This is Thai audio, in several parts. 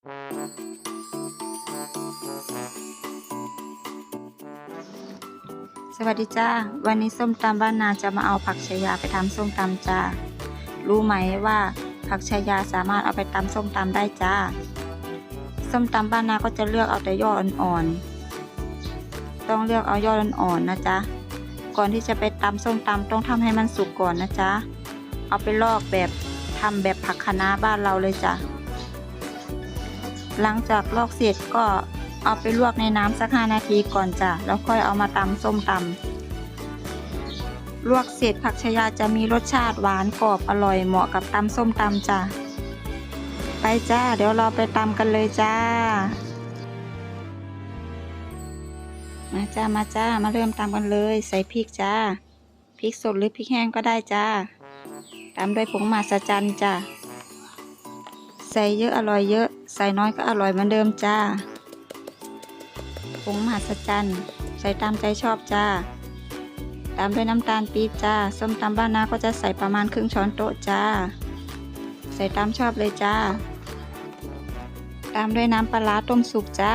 สวัสดีจ้า วันนี้ส้มตำบ้านนาจะมาเอาผักชายาไปทำส้มตำจ้า รู้ไหมว่าผักชายาสามารถเอาไปตำส้มตำได้จ้า ส้มตำบ้านนาก็จะเลือกเอาแต่ยอดอ่อนๆ ต้องเลือกเอายอดอ่อนๆนะจ๊ะ ก่อนที่จะไปตำส้มตำต้องทำให้มันสุกก่อนนะจ๊ะ เอาไปลอกแบบทำแบบผักคะน้าบ้านเราเลยจ้ะ หลังจากลอกเสร็จก็เอาไปลวกในน้ำสัก 5 นาทีก่อนจ้ะแล้วค่อยเอามาตำส้มตำลวกเสร็จผักชายาจะมีรสชาติหวานกรอบอร่อยเหมาะกับตำส้มตำจ้ะไปจ้า เดี๋ยวเราไปตำกันเลยจ้า มาจ้ามาจ้ามาเริ่มตำกันเลย ใส่พริกจ้าพริกสดหรือพริกแห้งก็ได้จ้าตามด้วยผงมหัศจรรย์จ้าใส่เยอะอร่อยเยอะ ใส่น้อยก็อร่อยเหมือนเดิมจ้าผงมหัศจรรย์ ใส่ตามใจชอบจ้า ตามด้วยน้ำตาลปี๊บจ้า ส้มตำบ้านนาก็จะใส่ประมาณครึ่งช้อนโต๊ะจ้า ใส่ตามชอบเลยจ้า ตามด้วยน้ำปลาต้มสุกจ้า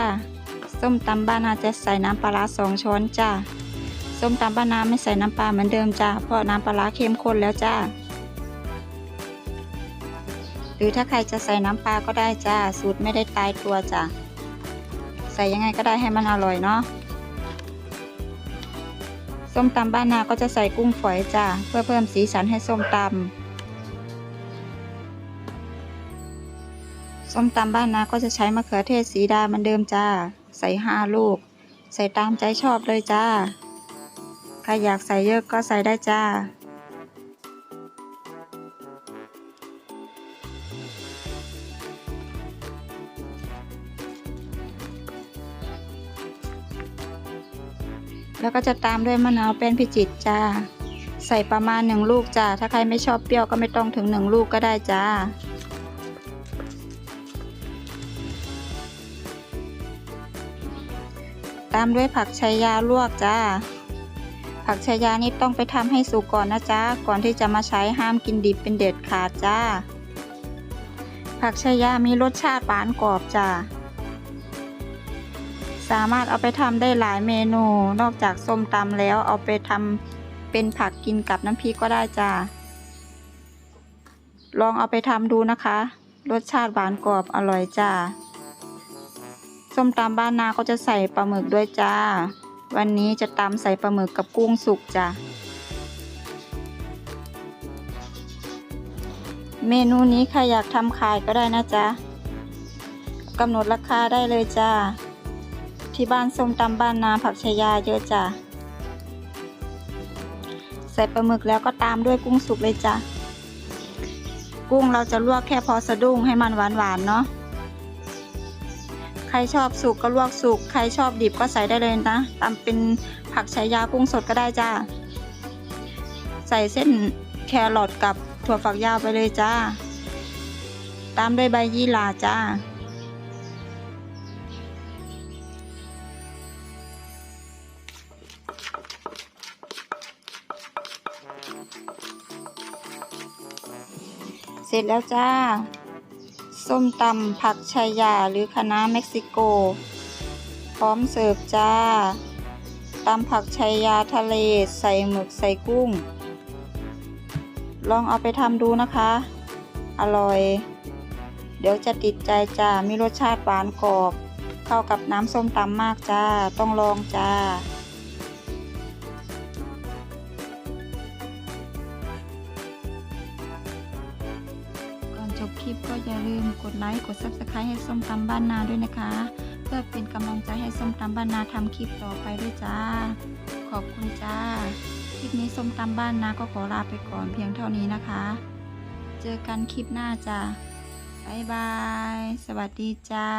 ส้มตำบ้านนาจะใส่น้ำปลาสองช้อนจ้า ส้มตำบ้านนาไม่ใส่น้ำปลาเหมือนเดิมจ้า เพราะน้ำปลาร้าเข้มข้นแล้วจ้า หรือถ้าใครจะใส่น้ำปลาก็ได้จ้าสูตรไม่ได้ตายตัวจ้าใส่ยังไงก็ได้ให้มันอร่อยเนาะส้มตำบ้านนาก็จะใส่กุ้งฝอยจ้าเพื่อเพิ่มสีสันให้ส้มตำส้มตำบ้านนาก็จะใช้มะเขือเทศสีดาเหมือนเดิมจ้า ใส่ห้าลูก ใส่ตามใจชอบเลยจ้าใครอยากใส่เยอะก็ใส่ได้จ้า แล้วก็จะตามด้วยมะนาวเป็นพิจิตจ้า ใส่ประมาณหนึ่งลูกจ้า ถ้าใครไม่ชอบเปรี้ยวก็ไม่ต้องถึงหนึ่งลูกก็ได้จ้า ตามด้วยผักชายาลวกจ้า ผักชายานี่ต้องไปทำให้สุกก่อนนะจ้า ก่อนที่จะมาใช้ห้ามกินดิบเป็นเด็ดขาดจ้า ผักชายามีรสชาติหวานกรอบจ้า สามารถเอาไปทำได้หลายเมนู นอกจากส้มตำแล้วเอาไปทำเป็นผักกินกับน้ำพริกก็ได้จ้าลองเอาไปทำดูนะคะ รสชาติหวานกรอบอร่อยจ้าส้มตำบ้านนาก็จะใส่ปลาหมึกด้วยจ้า วันนี้จะตำใส่ปลาหมึกกับกุ้งสุกจ้าเมนูนี้ใครอยากทำขายก็ได้นะจ๊ะกำหนดราคาได้เลยจ้า ที่บ้านส้มตำบ้านนาผักชายาเยอะจ้ะ ใส่ปลาหมึกแล้วก็ตามด้วยกุ้งสุกเลยจ้ะ กุ้งเราจะลวกแค่พอสะดุ้งให้มันหวานๆเนาะ ใครชอบสุกก็ลวกสุก ใครชอบดิบก็ใส่ได้เลยนะตำเป็นผักชายากุ้งสดก็ได้จ้า ใส่เส้นแครอทกับถั่วฝักยาวไปเลยจ้า ตามด้วยใบยี่หร่าจ้า ร็จแล้วจ้า ส้มตำผักชายาหรือคะน้าเม็กซิโก พร้อมเสิร์ฟจ้าตำผักชายาทะเล ใส่หมึกใส่กุ้ง ลองเอาไปทำดูนะคะ อร่อย เดี๋ยวจะติดใจจ้า มีรสชาติหวานกรอบ เข้ากับน้ำส้มตำมากจ้า ต้องลองจ้า จบคลิปก็อย่าลืมกดไลค์กด Subscribe ให้ส้มตำบ้านนาด้วยนะคะ เพื่อเป็นกำลังใจให้ส้มตำบ้านนาทำคลิปต่อไปด้วยจ้า ขอบคุณจ้า คลิปนี้ส้มตำบ้านนาก็ขอลาไปก่อนเพียงเท่านี้นะคะ เจอกันคลิปหน้าจ้าบายบาย สวัสดีจ้า